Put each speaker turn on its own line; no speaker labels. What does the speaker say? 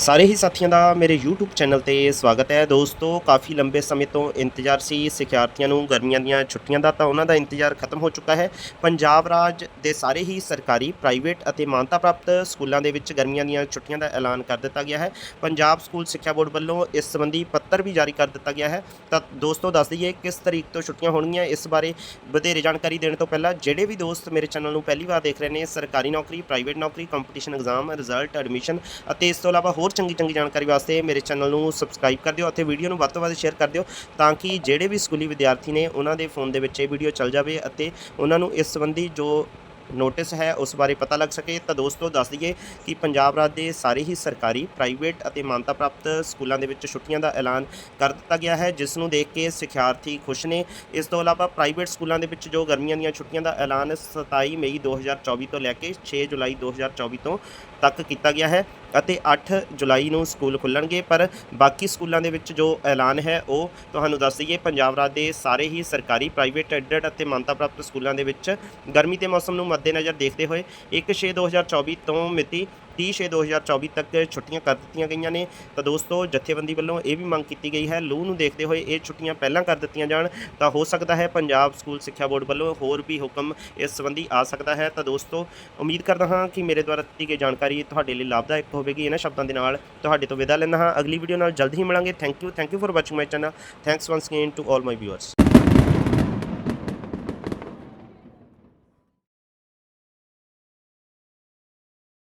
ਸਾਰੇ ਹੀ ਸਾਥੀਆਂ ਦਾ ਮੇਰੇ YouTube ਚੈਨਲ ਤੇ ਸਵਾਗਤ ਹੈ। ਦੋਸਤੋ, ਕਾਫੀ ਲੰਬੇ ਸਮੇਂ ਤੋਂ ਇੰਤਜ਼ਾਰ ਸੀ ਸਿੱਖਿਆਰਥੀਆਂ ਨੂੰ ਗਰਮੀਆਂ ਦੀਆਂ ਛੁੱਟੀਆਂ ਦਾ, ਤਾਂ ਉਹਨਾਂ ਦਾ ਇੰਤਜ਼ਾਰ ਖਤਮ ਹੋ ਚੁੱਕਾ ਹੈ। ਪੰਜਾਬ ਰਾਜ ਦੇ ਸਾਰੇ ਹੀ ਸਰਕਾਰੀ, ਪ੍ਰਾਈਵੇਟ ਅਤੇ ਮਾਨਤਾ ਪ੍ਰਾਪਤ ਸਕੂਲਾਂ ਦੇ ਵਿੱਚ ਗਰਮੀਆਂ ਦੀਆਂ ਛੁੱਟੀਆਂ ਦਾ ਐਲਾਨ ਕਰ ਦਿੱਤਾ ਗਿਆ ਹੈ। ਪੰਜਾਬ ਸਕੂਲ ਸਿੱਖਿਆ ਬੋਰਡ ਵੱਲੋਂ ਇਸ ਸੰਬੰਧੀ ਪੱਤਰ ਵੀ ਜਾਰੀ ਕਰ ਦਿੱਤਾ ਗਿਆ ਹੈ। ਤਾਂ ਦੋਸਤੋ, ਦੱਸ ਦਈਏ ਕਿਸ ਤਰੀਕ ਤੋਂ ਛੁੱਟੀਆਂ ਹੋਣਗੀਆਂ, ਇਸ ਬਾਰੇ ਵਧੇਰੇ ਜਾਣਕਾਰੀ ਦੇਣ ਤੋਂ ਪਹਿਲਾਂ ਜਿਹੜੇ ਵੀ ਦੋਸਤ ਮੇਰੇ ਚੈਨਲ ਨੂੰ ਪਹਿਲੀ ਵਾਰ ਦੇਖ ਰਹੇ ਨੇ, ਸਰਕਾਰੀ ਨੌਕਰੀ, ਪ੍ਰਾਈਵੇਟ ਨੌਕਰੀ, ਕੰਪੀਟੀਸ਼ਨ, ਐਗਜ਼ਾਮ, ਰਿਜ਼ਲਟ, ਐਡਮਿਸ਼ਨ ਅਤੇ ਇਸ ਤੋਂ ਇਲਾਵਾ ਹੋਰ ਹੋਰ ਚੰਗੀ ਚੰਗੀ ਜਾਣਕਾਰੀ ਵਾਸਤੇ ਮੇਰੇ ਚੈਨਲ ਨੂੰ ਸਬਸਕ੍ਰਾਈਬ ਕਰ ਦਿਓ ਅਤੇ ਵੀਡੀਓ ਨੂੰ ਵੱਧ ਤੋਂ ਵੱਧ ਸ਼ੇਅਰ ਕਰ ਦਿਓ ਤਾਂ ਕਿ ਜਿਹੜੇ ਵੀ ਸਕੂਲੀ ਵਿਦਿਆਰਥੀ ਨੇ ਉਹਨਾਂ ਦੇ ਫੋਨ ਦੇ ਵਿੱਚ ਇਹ ਵੀਡੀਓ ਚੱਲ ਜਾਵੇ ਅਤੇ ਉਹਨਾਂ ਨੂੰ ਇਸ ਸੰਬੰਧੀ ਜੋ ਨੋਟਿਸ ਹੈ, ਉਸ ਬਾਰੇ ਪਤਾ ਲੱਗ ਸਕੇ। ਤਾਂ ਦੋਸਤੋ, ਦੱਸ ਦਈਏ ਕਿ ਪੰਜਾਬ ਰਾਜ ਦੇ ਸਾਰੇ ਹੀ ਸਰਕਾਰੀ, ਪ੍ਰਾਈਵੇਟ ਅਤੇ ਮਾਨਤਾ ਪ੍ਰਾਪਤ ਸਕੂਲਾਂ ਦੇ ਵਿੱਚ ਛੁੱਟੀਆਂ ਦਾ ਐਲਾਨ ਕਰ ਦਿੱਤਾ ਗਿਆ ਹੈ, ਜਿਸ ਨੂੰ ਦੇਖ ਕੇ ਸਿੱਖਿਆਰਥੀ ਖੁਸ਼ ਨੇ। ਇਸ ਤੋਂ ਇਲਾਵਾ ਪ੍ਰਾਈਵੇਟ ਸਕੂਲਾਂ ਦੇ ਵਿੱਚ ਜੋ ਗਰਮੀਆਂ ਦੀਆਂ ਛੁੱਟੀਆਂ ਦਾ ਐਲਾਨ 27 ਮਈ 2024 ਤੋਂ ਲੈ ਕੇ 6 ਜੁਲਾਈ 2024 ਤੋਂ ਤੱਕ ਕੀਤਾ ਗਿਆ ਹੈ ਅਤੇ 8 ਜੁਲਾਈ ਨੂੰ ਸਕੂਲ ਖੁੱਲਣਗੇ। ਪਰ ਬਾਕੀ ਸਕੂਲਾਂ ਦੇ ਵਿੱਚ ਜੋ ਐਲਾਨ ਹੈ, ਉਹ ਤੁਹਾਨੂੰ ਦੱਸ ਦਈਏ, ਪੰਜਾਬ ਰਾਜ ਦੇ ਸਾਰੇ ਹੀ ਸਰਕਾਰੀ, ਪ੍ਰਾਈਵੇਟ, ਐਡਡ ਅਤੇ ਮਾਨਤਾ ਪ੍ਰਾਪਤ ਸਕੂਲਾਂ ਦੇ ਵਿੱਚ ਗਰਮੀ ਦੇ ਮੌਸਮ ਨੂੰ ਮੱਦੇਨਜ਼ਰ ਦੇਖਦੇ ਹੋਏ 1/6/2024 ਤੋਂ ਮਿਤੀ 30/6/2024 ਤੱਕ ਛੁੱਟੀਆਂ ਕਰ ਦਿੱਤੀਆਂ ਗਈਆਂ ਨੇ। ਤਾਂ ਦੋਸਤੋ, ਜਥੇਬੰਦੀ ਵੱਲੋਂ ਇਹ ਵੀ ਮੰਗ ਕੀਤੀ ਗਈ ਹੈ, ਲੂ ਨੂੰ ਦੇਖਦੇ ਹੋਏ ਇਹ ਛੁੱਟੀਆਂ ਪਹਿਲਾਂ ਕਰ ਦਿੱਤੀਆਂ ਜਾਣ ਤਾਂ ਹੋ ਸਕਦਾ ਹੈ ਪੰਜਾਬ ਸਕੂਲ ਸਿੱਖਿਆ ਬੋਰਡ ਵੱਲੋਂ ਹੋਰ ਵੀ ਹੁਕਮ ਇਸ ਸੰਬੰਧੀ ਆ ਸਕਦਾ ਹੈ। ਤਾਂ ਦੋਸਤੋ, ਉਮੀਦ ਕਰਦਾ ਹਾਂ ਕਿ ਮੇਰੇ ਦੁਆਰਾ ਦਿੱਤੀ ਗਈ ਜਾਣਕਾਰੀ ਤੁਹਾਡੇ ਲਈ ਲਾਭਦਾਇਕ ਹੋਵੇਗੀ। ਇਹਨਾਂ ਸ਼ਬਦਾਂ ਦੇ ਨਾਲ ਤੁਹਾਡੇ ਤੋਂ ਵਿਦਾ ਲੈਂਦਾ ਹਾਂ। ਅਗਲੀ ਵੀਡੀਓ ਨਾਲ ਜਲਦ ਹੀ ਮਿਲਾਂਗੇ। Thank you thank you for watching my channel thanks once again to all my viewers